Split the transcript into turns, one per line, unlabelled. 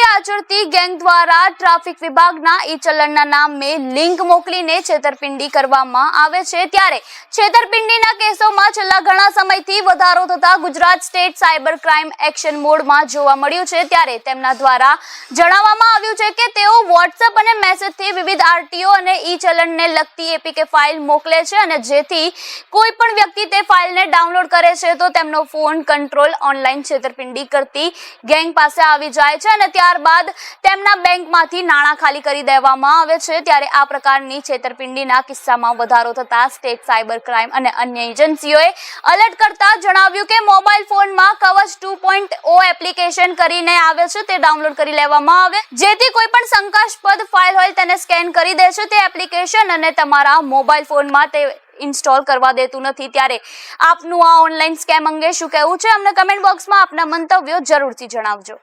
છેતરપિંડી આચરતી ગેંગ દ્વારા ટ્રાફિક વિભાગના ઈ ચલણના નામે લિંક મોકલીને છેતરપિંડી કરવામાં આવે છે ત્યારે છેતરપિંડીના કેસોમાં છેલ્લા ઘણા સમયથી વધારો થતા Gujarat state cyber crime action મોડમાં જોવા મળ્યું છે ત્યારે તેમના દ્વારા જણાવવામાં આવ્યું છે કે તેઓ વોટ્સએપ અને મેસેજથી વિવિધ આરટીઓ અને ઈ ચલણને લગતી એપીકે ફાઇલ મોકલે છે અને જેથી કોઈ પણ વ્યક્તિ તે ફાઇલને ડાઉનલોડ કરે છે તો તેમનો ફોન કંટ્રોલ ઓનલાઈન છેતરપિંડી કરતી ગેંગ પાસે આવી જાય છે અને ત્યારબાદ તેમના બેંકમાંથી નાણાં ખાલી કરી દેવામાં આવે છે. ત્યારે આ પ્રકારની છેતરપિંડીના કિસ્સામાં વધારો થતા સ્ટેટ સાયબર ક્રાઇમ અને અન્ય એજન્સીઓએ અલર્ટ કરતા જણાવ્યું કે મોબાઈલ ફોનમાં કવચ ટુ પોઈન્ટ ઓ એપ્લિકેશન કરીને આવે છે. તે ડાઉનલોડ કરી લેવામાં આવે. જેથી કોઈ પણ શંકાસ્પદ ફાઇલ હોય તેને સ્કેન કરી દેશે તે એપ્લિકેશન અને તમારા મોબાઈલ ફોનમાં તે ઇન્સ્ટોલ કરવા દેતું નથી. ત્યારે આપનું આ ઓનલાઈન સ્કેમ અંગે શું કહેવું છે? અમને કમેન્ટ બોક્સમાં આપના મંતવ્યો જરૂરથી જણાવજો.